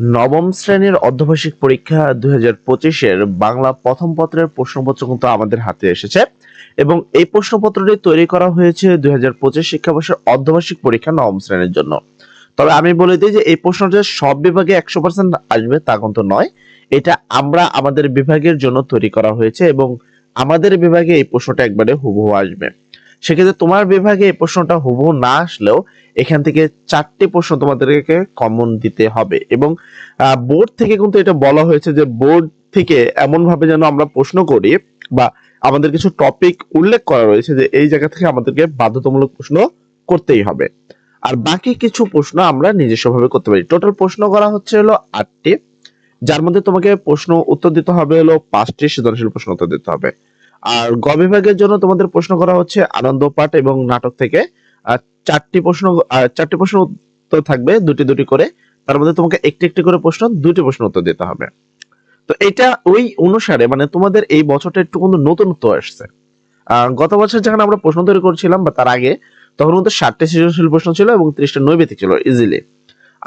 নবম শ্রেণির অর্ধবার্ষিক পরীক্ষা দুই হাজার পঁচিশের বাংলা প্রথম পত্রের প্রশ্নপত্র কিন্তু আমাদের হাতে এসেছে। এবং এই প্রশ্নপত্রটি তৈরি করা হয়েছে দুই হাজার পঁচিশ শিক্ষাবর্ষের অর্ধবার্ষিক পরীক্ষা নবম শ্রেণির জন্য। তবে আমি বলে দিই যে এই প্রশ্নটা সব বিভাগে একশো পার্সেন্ট আসবে তা কিন্তু নয়। এটা আমরা আমাদের বিভাগের জন্য তৈরি করা হয়েছে এবং আমাদের বিভাগে এই প্রশ্নটা একবারে হুবহু আসবে। সেক্ষেত্রে তোমার বিভাগে এই প্রশ্নটা হুবহু না আসলেও এখান থেকে চারটি প্রশ্ন তোমাদেরকে কমন দিতে হবে। এবং বোর্ড থেকে কিন্তু এটা বলা হয়েছে যে বোর্ড থেকে এমন ভাবে যেন আমরা প্রশ্ন করি বা আমাদের কিছু টপিক উল্লেখ করা রয়েছে যে এই জায়গা থেকে আমাদেরকে বাধ্যতামূলক প্রশ্ন করতেই হবে। আর বাকি কিছু প্রশ্ন আমরা নিজস্বভাবে করতে পারি। টোটাল প্রশ্ন করা হচ্ছে হলো আটটি। যার মধ্যে তোমাকে প্রশ্ন উত্তর দিতে হবে হলো পাঁচটি সৃজনশীল প্রশ্ন উত্তর দিতে হবে। আর গ বিভাগের জন্য তোমাদের প্রশ্ন করা হচ্ছে আনন্দ পাঠ এবং নাটক থেকে। চারটি প্রশ্ন চারটি প্রশ্ন উত্তর থাকবে, দুটি দুটি করে। তার মধ্যে তোমাকে একটি একটি করে প্রশ্ন, দুটি প্রশ্ন উত্তর দিতে হবে। তো এটা ওই অনুসারে মানে তোমাদের এই বছরটা একটু কিন্তু নতুনত্ব আসছে। গত বছর যখন আমরা প্রশ্ন তৈরি করছিলাম বা তার আগে, তখন কিন্তু ষাটটি সৃজনশীল প্রশ্ন ছিল এবং ত্রিশটা নৈবেদিক ছিল ইজিলি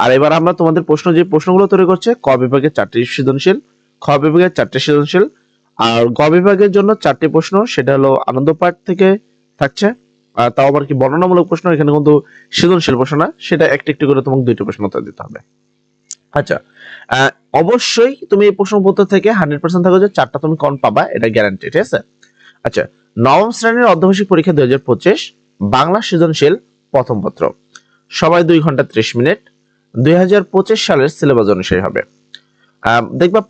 আর এবার আমরা তোমাদের প্রশ্ন যে প্রশ্নগুলো তৈরি করছে, ক বিভাগের চারটি সৃজনশীল, খ বিভাগের চারটি সৃজনশীল আর গ বিভাগের জন্য চারটি প্রশ্ন, সেটা হলো আনন্দ পাঠ থেকে থাকছে তাও আবার কি বর্ণনামূলক প্রশ্ন, এখানে কিন্তু সৃজনশীল প্রশ্ন না, সেটা একটি একটি করে তোমাকে দুইটি প্রশ্ন উত্তর দিতে হবে। আচ্ছা অবশ্যই তুমি এই প্রশ্নপত্র থেকে হান্ড্রেড পার্সেন্ট থাকো যে চারটা তুমি কন পাবা, এটা গ্যারান্টি ঠিক আছে? আচ্ছা নবম শ্রেণির অর্ধবার্ষিক পরীক্ষা দুই হাজার পঁচিশ, বাংলা সৃজনশীল প্রথম পত্র। সবাই দুই ঘণ্টা ত্রিশ মিনিট, দুই হাজার পঁচিশ সালের সিলেবাস অনুসারী হবে। দেখবা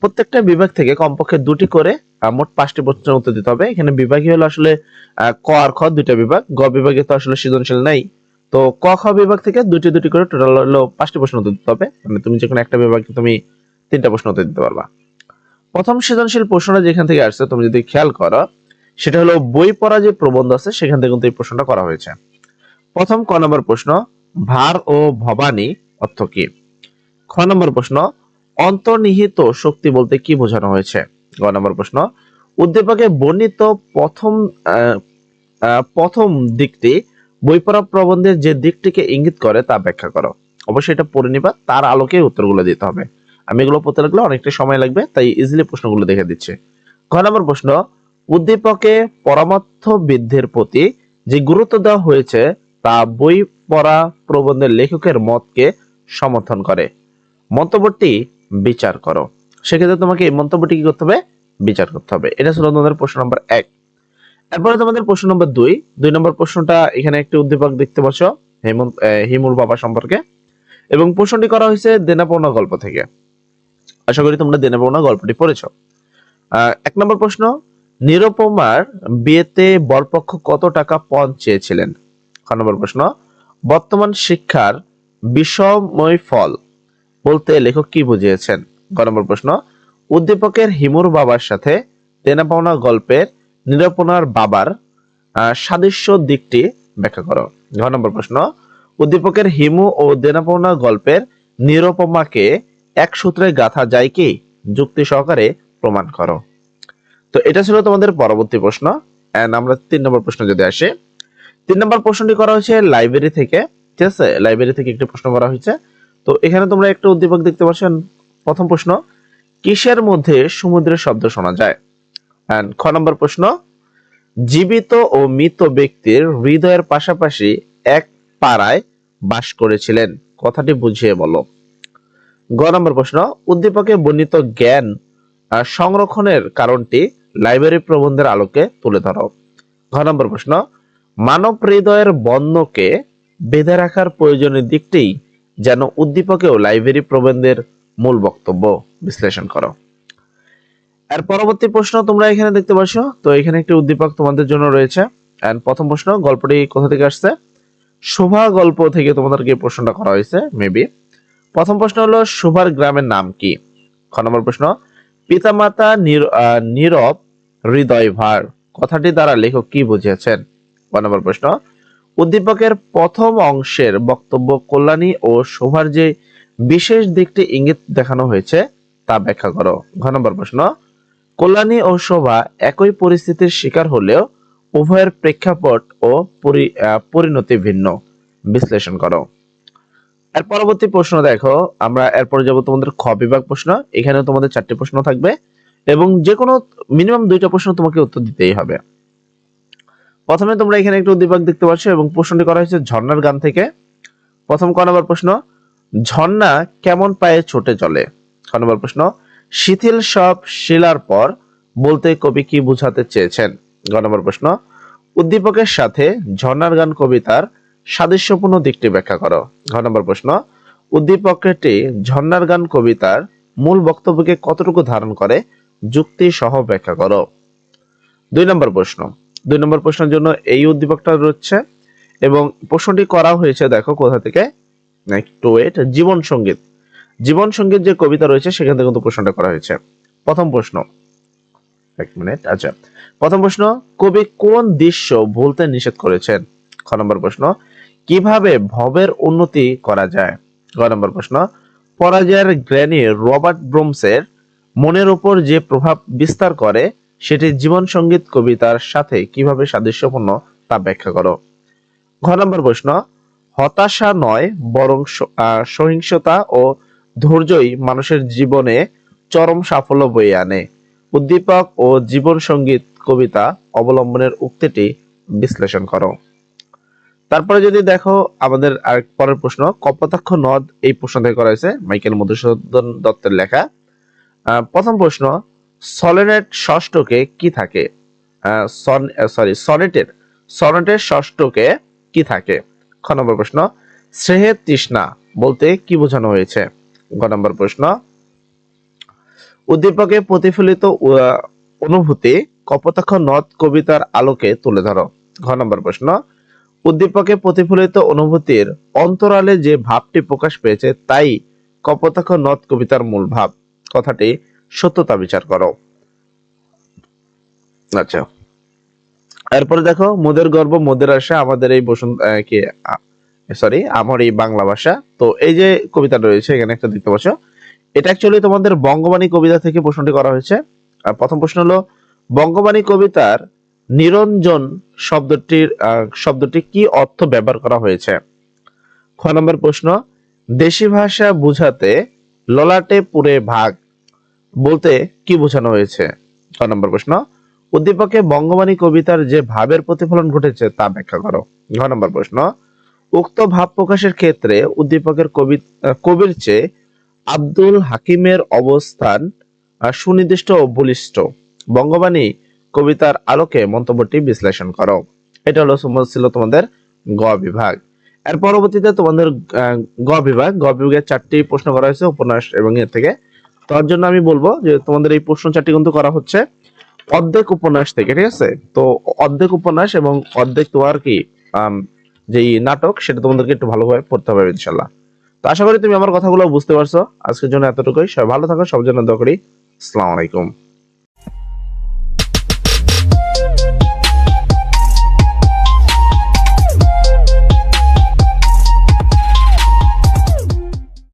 প্রত্যেকটা বিভাগ থেকে কমপক্ষে দুটি করে মোট পাঁচটি প্রশ্নের উত্তর দিতে হবে। এখানে বিভাগই হলো আসলে ক আর খ দুইটা বিভাগ। গ বিভাগে তো আসলে সৃজনশীল নাই। তো ক, খ বিভাগ থেকে দুটি দুটি করে টোটাল হলো পাঁচটি প্রশ্ন উত্তর দিতে হবে। মানে তুমি যে একটা বিভাগে তুমি তিনটা প্রশ্ন উত্তর দিতে পারবা। প্রথম সৃজনশীল প্রশ্নটা যেখান থেকে আসছে, তুমি যদি খেয়াল করো, সেটা হলো বই পড়া যে প্রবন্ধ আছে, সেখান থেকে কিন্তু এই প্রশ্নটা করা হয়েছে। প্রথম ক নম্বর প্রশ্ন, ভার ও ভবানী অর্থ কি? খ নম্বর প্রশ্ন অন্তর্নিহিত শক্তি বলতে কি বোঝানো হয়েছে? গ নম্বর প্রশ্ন, উদ্দীপকে বর্ণিত প্রথম প্রথম দিকটি বই পড়া প্রবন্ধের যে দিকটিকে ইঙ্গিত করে তা ব্যাখ্যা করো। অবশ্যই এটা পড়ে নিবা, তার আলোকে উত্তরগুলো দিতে হবে। আমি এগুলো পড়তে লাগলে অনেকটা সময় লাগবে, তাই ইজিলি প্রশ্নগুলো দেখে দিচ্ছে। গ নম্বর প্রশ্ন, উদ্দীপকে পরমার্থ বিদ্যের প্রতি যে গুরুত্ব দেওয়া হয়েছে, তা বই পড়া প্রবন্ধের লেখকের মতকে সমর্থন করে। মন্তব্যটি বিচার করো। সেক্ষেত্রে তোমাকে এই মন্তব্যটি কি করতে হবে? বিচার করতে হবে। এটা ছিল তোমাদের প্রশ্ন নম্বর এক। এরপরে তোমাদের প্রশ্ন নম্বর দুই। দুই নম্বর প্রশ্নটা এখানে একটি উদ্দীপক দেখতে পাচ্ছ হেমন্ত হিমুর বাবা সম্পর্কে। এবং প্রশ্নটি করা হয়েছে দেনাপৌনা গল্প থেকে। আশা করি তোমরা দেনাপৌনা গল্পটি পড়েছ। এক নম্বর প্রশ্ন, নিরুপমার বিয়েতে বরপক্ষ কত টাকা পণ চেয়েছিলেন? খ নম্বর প্রশ্ন, বর্তমান শিক্ষার বিষময় ফল বলতে লেখক কি বুঝিয়েছেন? গ নম্বর প্রশ্ন, উদ্দীপকের হিমুর বাবার সাথে দেনা পাওনা গল্পের নিরূপণার বাবার সাদৃশ্য দিকটি ব্যাখ্যা করো। ঘ নম্বর প্রশ্ন, উদ্দীপকের হিমু ও দেনা পাওনা গল্পের নিরুপমাকে এক সূত্রে গাথা যায় কি? যুক্তি সহকারে প্রমাণ করো। তো এটা ছিল তোমাদের পরবর্তী প্রশ্ন। আমরা তিন নম্বর প্রশ্ন যদি আসি, তিন নম্বর প্রশ্নটি করা হয়েছে লাইব্রেরি থেকে। ঠিক আছে? লাইব্রেরি থেকে একটি প্রশ্ন করা হয়েছে। তো এখানে তোমরা একটা উদ্দীপক দেখতে পাচ্ছেন। প্রথম প্রশ্ন, কিসের মধ্যে সমুদ্রের শব্দ শোনা যায়? And খ নম্বর প্রশ্ন, জীবিত ও মৃত ব্যক্তির হৃদয়ের পাশাপাশি এক পাড়ায় বাস করেছিলেন। কথাটি বুঝিয়ে বলো। গ নম্বর প্রশ্ন, উদ্দীপকে বর্ণিত জ্ঞান সংরক্ষণের কারণটি লাইব্রেরি প্রবন্ধের আলোকে তুলে ধরো। ঘ নম্বর প্রশ্ন, মানব হৃদয়ের বন্ধকে বেঁধে রাখার প্রয়োজনীয় দিকটি যেন উদ্দীপকেও লাইব্রেরি প্রবন্ধের মূল বক্তব্য বিশ্লেষণ করো। এর পরবর্তী প্রশ্ন তোমরা এখানে দেখতে পাচ্ছ তো এখানে একটি উদ্দীপক তোমাদের জন্য রয়েছে। এন্ড প্রথম প্রশ্ন, গল্পটি কোথা থেকে আসছে? শোভা গল্প থেকে তোমাদেরকে প্রশ্নটা করা হয়েছে মেবি প্রথম প্রশ্ন হলো, শোভার গ্রামের নাম কি? খ নম্বর প্রশ্ন, পিতামাতা নীরব হৃদয় ভার কথাটি দ্বারা লেখক কি বুঝিয়েছেন? ক নম্বর প্রশ্ন উদ্দীপকের প্রথম অংশের বক্তব্য কল্যাণী ও শোভার যে বিশেষ দিকটি ইঙ্গিত দেখানো হয়েছে, তা ব্যাখ্যা করো। ঘ নম্বর প্রশ্ন, কল্যাণী ও শোভা একই পরিস্থিতির শিকার হলেও উভয়ের প্রেক্ষাপট ও পরিণতি ভিন্ন। বিশ্লেষণ করো। এর পরবর্তী প্রশ্ন দেখো, আমরা এরপরে যাব তোমাদের খ বিভাগ প্রশ্ন এখানে তোমাদের চারটি প্রশ্ন থাকবে এবং যে কোনো মিনিমাম দুইটা প্রশ্ন তোমাকে উত্তর দিতেই হবে। প্রথমে তোমরা এখানে একটু উদ্দীপক দেখতে পাচ্ছ এবং প্রশ্নটি করা হয়েছে ঝর্ণার গান থেকে। প্রথম ক নম্বর প্রশ্ন, ঝর্ণা কেমন পায়ে ছোটে চলে? ক নম্বর প্রশ্ন, শিথিল সব শিলার পর বলতে কবি কি বুঝাতে চেয়েছেন? গ নম্বর প্রশ্ন, উদ্দীপকের সাথে ঝর্ণার গান কবিতার সাদৃশ্যপূর্ণ দিকটি ব্যাখ্যা করো। ঘ নম্বর প্রশ্ন, উদ্দীপকটি ঝর্ণার গান কবিতার মূল বক্তব্যকে কতটুকু ধারণ করে? যুক্তি সহ ব্যাখ্যা করো। দুই নম্বর প্রশ্ন দুই নম্বর প্রশ্নের জন্য এই উদ্দীপকটা রয়েছে এবং প্রশ্নটি করা হয়েছে, দেখো কোথা থেকে? ওয়েট জীবন সংগীত। জীবন সংগীত যে কবিতা রয়েছে, সেখান থেকে কিন্তু প্রশ্নটা করা হয়েছে। প্রথম প্রশ্ন। এক মিনিট আচ্ছা। প্রথম প্রশ্ন, কবি কোন দৃশ্য ভুলতে নিষেধ করেছেন? খ নম্বর প্রশ্ন, কীভাবে ভবের উন্নতি করা যায়? গ নম্বর প্রশ্ন, পরাজয়ের গ্র্যানি রবার্ট ব্রোমসের মনের উপর যে প্রভাব বিস্তার করে সেটি জীবন সংগীত কবিতার সাথে কীভাবে সাদৃশ্যপূর্ণ তা ব্যাখ্যা করো। ঘ নম্বর প্রশ্ন, হতাশা নয়, বরং সহিংসতা ও ধৈর্যই মানুষের জীবনে চরম সাফল্য বয়ে আনে। উদ্দীপক ও জীবন সংগীত কবিতা অবলম্বনের উক্তিটি বিশ্লেষণ করো। তারপরে যদি দেখো আমাদের আরেক পরের প্রশ্ন, কপোতাক্ষ নদ এই প্রশ্ন থেকে করা হয়েছে মাইকেল মধুসূদন দত্তের লেখা। প্রথম প্রশ্ন সলেনেট ষষ্ঠকে কি থাকে? সরি সনেটের সনেটের ষষ্ঠকে কি থাকে? খ নম্বর প্রশ্ন স্নেহের তৃষ্ণা বলতে কি বোঝানো হয়েছে? গ নম্বর প্রশ্ন, উদ্দীপকে প্রতিফলিত অনুভূতি কপোতাক্ষ নদ কবিতার আলোকে তুলে ধরো। ঘ নম্বর প্রশ্ন, উদ্দীপকে প্রতিফলিত অনুভূতির অন্তরালে যে ভাবটি প্রকাশ পেয়েছে, তাই কপোতাক্ষ নদ কবিতার মূল ভাব। কথাটি সত্যতা বিচার করো। আচ্ছা। এরপরে দেখো, মোদের গর্ব, মোদের আশা, আমাদের এই বসন্ত কি সরি আমার এই বাংলা ভাষা। তো এই যে কবিতাটা রয়েছে, এখানে একটা দেখতে পাচ্ছ এটা অ্যাকচুয়ালি তোমাদের বঙ্গবাণী কবিতা থেকে প্রশ্নটি করা হয়েছে। আর প্রথম প্রশ্ন হলো, বঙ্গবাণী কবিতার নিরঞ্জন শব্দটির শব্দটি কি অর্থ ব্যবহার করা হয়েছে? খ নম্বর প্রশ্ন, দেশি ভাষা বুঝাতে ললাটে পুরে ভাগ বলতে কি বোঝানো হয়েছে? ছ নম্বর প্রশ্ন, উদ্দীপকে বঙ্গবাণী কবিতার যে ভাবের প্রতিফলন ঘটেছে তা ব্যাখ্যা করো। ঘ নম্বর প্রশ্ন, উক্ত ভাব প্রকাশের ক্ষেত্রে উদ্দীপকের কবি কবির চেয়ে আব্দুল হাকিমের অবস্থান সুনির্দিষ্ট ও বলিষ্ঠ। বঙ্গবাণী কবিতার আলোকে মন্তব্যটি বিশ্লেষণ করো। এটা হলো ছিল তোমাদের গ বিভাগ। এর পরবর্তীতে তোমাদের গ বিভাগ, গ বিভাগের চারটি প্রশ্ন করা হয়েছে, উপন্যাস এবং এর থেকে তার জন্য আমি বলব যে তোমাদের এই প্রশ্ন চারটি কিন্তু করা হচ্ছে। অর্ধেক উপন্যাস থেকে, ঠিক আছে? তো অর্ধেক উপন্যাস এবং অর্ধেক তো আর কি যেই নাটক, সেটা তোমাদেরকে একটু ভালোভাবে পড়তে হবে, ইনশাল্লাহ। তো আশা করি তুমি আমার কথাগুলো বুঝতে পারছ। আজকের জন্য এতটুকুই। সবাই ভালো থাকো সব জন্য দোয়া করি। আসসালামু আলাইকুম।